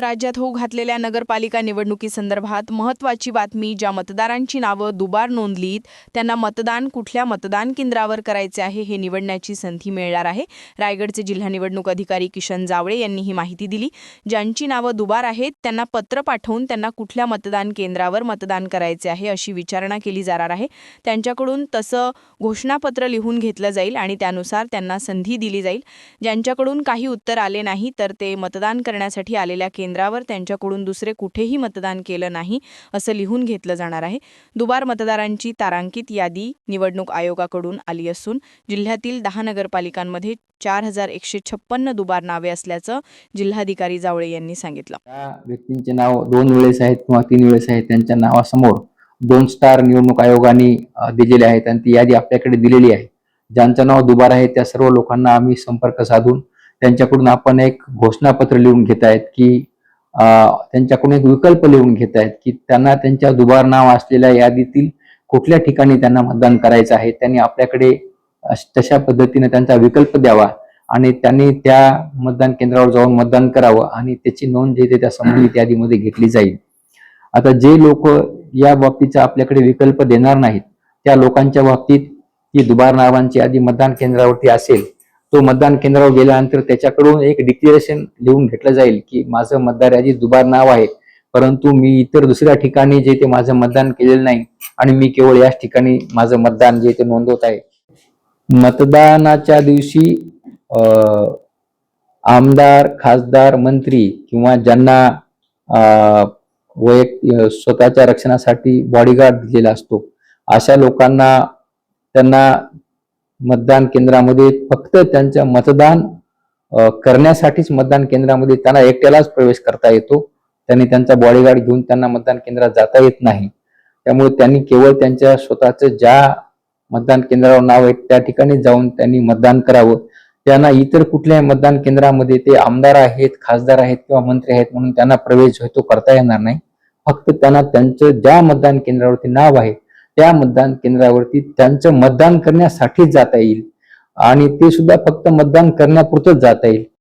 राज्यात होऊ घातलेल्या नगरपालिका निवडणुकीसंदर्भात महत्त्वाची बातमी ज्या मतदारांची नावं दुबार नोंदलीत त्यांना मतदान कुठल्या मतदान केंद्रावर करायचे आहे हे निवडण्याची संधी मिळणार आहे. रायगडचे जिल्हा निवडणूक अधिकारी किशन जावळे यांनी ही माहिती दिली. ज्यांची नावं दुबार आहेत त्यांना पत्र पाठवून त्यांना कुठल्या मतदान केंद्रावर मतदान करायचे आहे अशी विचारणा केली जाणार आहे. त्यांच्याकडून तसं घोषणापत्र लिहून घेतलं जाईल आणि त्यानुसार त्यांना संधी दिली जाईल. ज्यांच्याकडून काही उत्तर आले नाही तर ते मतदान करण्यासाठी आलेल्या केंद्रावर त्यांच्याकडून दुसरे कुठेही मतदान केलं नाही असं लिहून घेतलं जाणार आहे. दुबार मतदारांची तारांकित यादी निवडणूक आयोगाकडून आली असून जिल्ह्यातील दहा नगरपालिकांमध्ये चार हजार एकशे छप्पन्न दुबार नावे असल्याचं जिल्हाधिकारी जावळे यांनी सांगितलं. त्या व्यक्तींचे नाव दोन वेळेस आहेत किंवा तीन वेळेस आहेत त्यांच्या नावासमोर दोन स्टार निवडणूक आयोगाने दिलेले आहेत आणि ती यादी आपल्याकडे दिलेली आहे. ज्यांचं नाव दुबार आहे त्या सर्व लोकांना आम्ही संपर्क साधून त्यांच्याकडून आपण एक घोषणापत्र लिहून घेत आहेत की त्यांच्याकडून एक विकल्प लिहून घेत आहेत की त्यांना त्यांच्या दुबार नाव असलेल्या यादीतील कुठल्या ठिकाणी त्यांना मतदान करायचं आहे त्यांनी आपल्याकडे तशा पद्धतीने त्यांचा विकल्प द्यावा आणि त्यांनी त्या मतदान केंद्रावर जाऊन मतदान करावं आणि त्याची नोंद जी आहे त्या संबंधित यादीमध्ये घेतली जाईल. आता जे लोक या बाबतीचा आपल्याकडे विकल्प देणार नाहीत त्या लोकांच्या बाबतीत ती दुबार नावांची यादी मतदान केंद्रावरती असेल तो मतदान केंद्रावर गेल्यानंतर त्याच्याकडून एक डिक्लेरेशन लिहून घेतलं जाईल की माझं मतदार यादीत दुबार नाव आहे. परंतु मी इतर दुसऱ्या ठिकाणी जे ते माझं मतदान केलेलं नाही आणि मी केवळ याच ठिकाणी माझं मतदान जे ते नोंदवत आहे. मतदानाच्या दिवशी आमदार खासदार मंत्री किंवा ज्यांना वैयक्तिक स्वतःच्या रक्षणासाठी बॉडीगार्ड दिलेला असतो अशा लोकांना त्यांना मतदान केंद्रामध्ये फक्त त्यांच्या मतदान करण्यासाठीच मतदान केंद्रामध्ये त्यांना एकट्यालाच प्रवेश करता येतो. त्यांनी त्यांचा बॉडीगार्ड घेऊन त्यांना मतदान केंद्रात जाता येत नाही. त्यामुळे त्यांनी केवळ त्यांच्या स्वतःचं ज्या मतदान केंद्रावर नाव आहे त्या ठिकाणी जाऊन त्यांनी मतदान करावं. त्यांना इतर कुठल्याही मतदान केंद्रामध्ये ते आमदार आहेत खासदार आहेत किंवा मंत्री आहेत म्हणून त्यांना प्रवेश होतो तो करता येणार नाही. फक्त त्यांना त्यांचं ज्या मतदान केंद्रावरती नाव आहे त्या मतदान केंद्रावरती त्यांचं मतदान करण्यासाठीच जाता येईल. आणि ते सुद्धा फक्त मतदान करण्यापुरतंच जाता येईल.